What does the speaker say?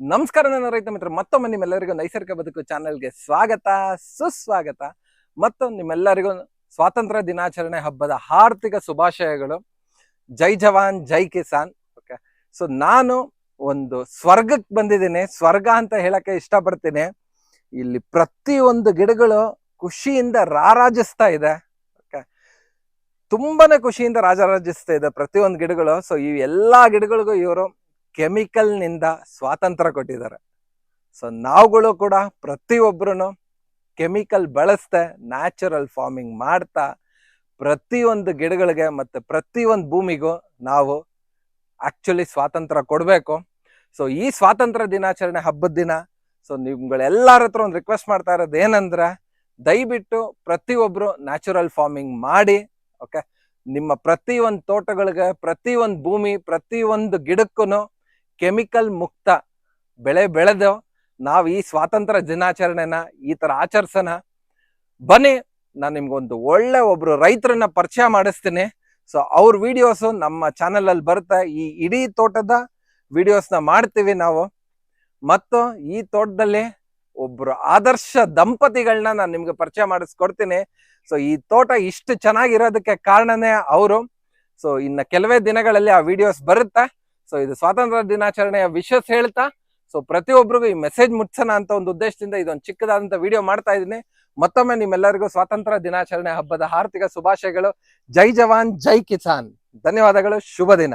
ನಮಸ್ಕಾರ ನನ್ನ ರೈತ ಮಿತ್ರ ಮತ್ತೊಮ್ಮೆ ನಿಮ್ಮೆಲ್ಲರಿಗೂ ನೈಸರ್ಗಿಕ ಬದುಕು ಚಾನೆಲ್ಗೆ ಸ್ವಾಗತ, ಸುಸ್ವಾಗತ. ಮತ್ತು ನಿಮ್ಮೆಲ್ಲರಿಗೂ ಸ್ವಾತಂತ್ರ್ಯ ದಿನಾಚರಣೆ ಹಬ್ಬದ ಆರ್ಥಿಕ ಶುಭಾಶಯಗಳು. ಜೈ ಜವಾನ್, ಜೈ ಕಿಸಾನ್. ಓಕೆ ಸೊ ನಾನು ಒಂದು ಸ್ವರ್ಗಕ್ಕೆ ಬಂದಿದ್ದೀನಿ. ಸ್ವರ್ಗ ಅಂತ ಹೇಳಕ್ಕೆ ಇಷ್ಟಪಡ್ತೀನಿ. ಇಲ್ಲಿ ಪ್ರತಿಯೊಂದು ಗಿಡಗಳು ಖುಷಿಯಿಂದ ರಾರಾಜಿಸ್ತಾ ಇದೆ. ಓಕೆ ತುಂಬಾನೇ ಖುಷಿಯಿಂದ ರಾಜರಾಜಿಸ್ತಾ ಇದೆ ಪ್ರತಿಯೊಂದು ಗಿಡಗಳು. ಸೊ ಈ ಎಲ್ಲಾ ಗಿಡಗಳಿಗೂ ಇವರು ಕೆಮಿಕಲ್ನಿಂದ ಸ್ವಾತಂತ್ರ್ಯ ಕೊಟ್ಟಿದ್ದಾರೆ. ಸೊ ನಾವುಗಳು ಕೂಡ ಪ್ರತಿಯೊಬ್ಬರೂ ಕೆಮಿಕಲ್ ಬಳಸ್ದೆ ನ್ಯಾಚುರಲ್ ಫಾರ್ಮಿಂಗ್ ಮಾಡ್ತಾ, ಪ್ರತಿಯೊಂದು ಗಿಡಗಳಿಗೆ ಮತ್ತು ಪ್ರತಿಯೊಂದು ಭೂಮಿಗೂ ನಾವು ಆ್ಯಕ್ಚುಲಿ ಸ್ವಾತಂತ್ರ್ಯ ಕೊಡಬೇಕು. ಸೊ ಈ ಸ್ವಾತಂತ್ರ್ಯ ದಿನಾಚರಣೆ ಹಬ್ಬದ ದಿನ ಸೊ ನಿಮ್ಗಳೆಲ್ಲರ ಹತ್ರ ಒಂದು ರಿಕ್ವೆಸ್ಟ್ ಮಾಡ್ತಾ ಇರೋದು ಏನಂದ್ರೆ, ದಯವಿಟ್ಟು ಪ್ರತಿಯೊಬ್ಬರು ನ್ಯಾಚುರಲ್ ಫಾರ್ಮಿಂಗ್ ಮಾಡಿ ಓಕೆ ನಿಮ್ಮ ಪ್ರತಿಯೊಂದು ತೋಟಗಳಿಗೆ, ಪ್ರತಿಯೊಂದು ಭೂಮಿ, ಪ್ರತಿಯೊಂದು ಗಿಡಕ್ಕೂ ಕೆಮಿಕಲ್ ಮುಕ್ತ ಬೆಳೆ ಬೆಳೆದು ನಾವು ಈ ಸ್ವಾತಂತ್ರ್ಯ ದಿನಾಚರಣೆನ, ಈ ಥರ ಆಚರಿಸೋಣ ಬನ್ನಿ ನಾನು ನಿಮ್ಗೊಂದು ಒಳ್ಳೆ ಒಬ್ರು ರೈತರನ್ನ ಪರಿಚಯ ಮಾಡಿಸ್ತೀನಿ. ಸೊ ಅವ್ರ ವಿಡಿಯೋಸು ನಮ್ಮ ಚಾನಲಲ್ಲಿ ಬರುತ್ತೆ. ಈ ಇಡೀ ತೋಟದ ವಿಡಿಯೋಸ್ನ ಮಾಡ್ತೀವಿ ನಾವು. ಮತ್ತು ಈ ತೋಟದಲ್ಲಿ ಒಬ್ರು ಆದರ್ಶ ದಂಪತಿಗಳನ್ನ ನಾನು ನಿಮ್ಗೆ ಪರಿಚಯ ಮಾಡಿಸ್ಕೊಡ್ತೀನಿ. ಸೊ ಈ ತೋಟ ಇಷ್ಟು ಚೆನ್ನಾಗಿರೋದಕ್ಕೆ ಕಾರಣನೇ ಅವರು. ಸೊ ಇನ್ನು ಕೆಲವೇ ದಿನಗಳಲ್ಲಿ ಆ ವಿಡಿಯೋಸ್ ಬರುತ್ತೆ. ಸೊ ಇದು ಸ್ವಾತಂತ್ರ್ಯ ದಿನಾಚರಣೆಯ ವಿಶಸ್ ಹೇಳ್ತಾ ಸೊ ಪ್ರತಿಯೊಬ್ಬರಿಗೂ ಈ ಮೆಸೇಜ್ ಮುಟ್ಸೋಣ ಅಂತ ಒಂದು ಉದ್ದೇಶದಿಂದ ಇದೊಂದು ಚಿಕ್ಕದಾದಂತ ವಿಡಿಯೋ ಮಾಡ್ತಾ ಇದ್ದೀನಿ. ಮತ್ತೊಮ್ಮೆ ನಿಮ್ಮೆಲ್ಲರಿಗೂ ಸ್ವಾತಂತ್ರ್ಯ ದಿನಾಚರಣೆ ಹಬ್ಬದ ಆರ್ಥಿಕ ಶುಭಾಶಯಗಳು. ಜೈ ಜವಾನ್, ಜೈ ಕಿಸಾನ್. ಧನ್ಯವಾದಗಳು, ಶುಭ ದಿನ.